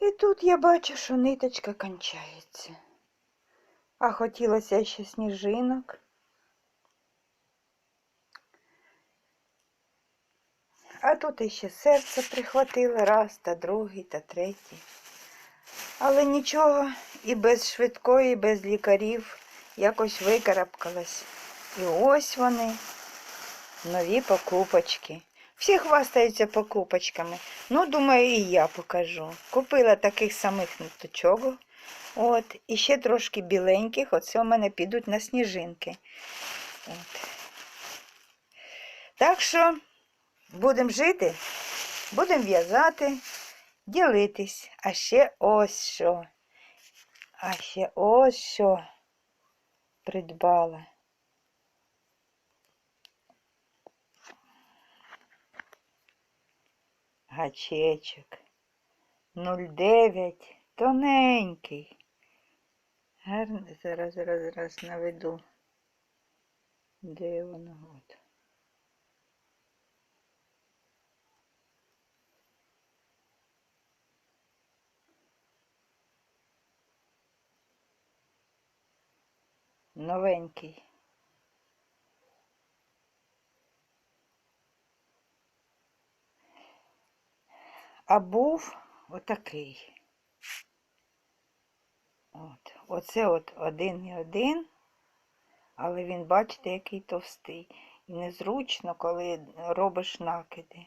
І тут я бачу, що ниточка кончається, а хотілося ще сніжинок. А тут іще серце прихватило раз та другий та третій. Але нічого, і без швидкої, і без лікарів якось викарабкалась. І ось вони, нові покупочки. Всі хвастаються покупочками. Ну, думаю, і я покажу. Купила таких самих ниточок. От, і ще трошки біленьких. Оце у мене підуть на сніжинки. От. Так що будемо жити, будемо в'язати, ділитись. А ще ось що. А ще ось що придбала. Гачечок. 0,9. Тоненький. Гарний. Зараз, зараз, зараз наведу. Де воно? От. Новенький. А був отакий. От. Оце от один і один, але він, бачите, який товстий. І незручно, коли робиш накиди.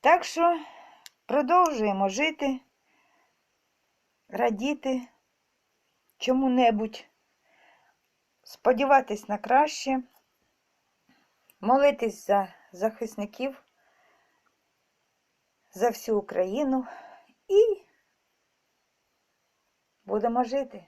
Так що продовжуємо жити, радіти чому-небудь, сподіватись на краще, молитись за захисників, за всю Україну і будемо жити.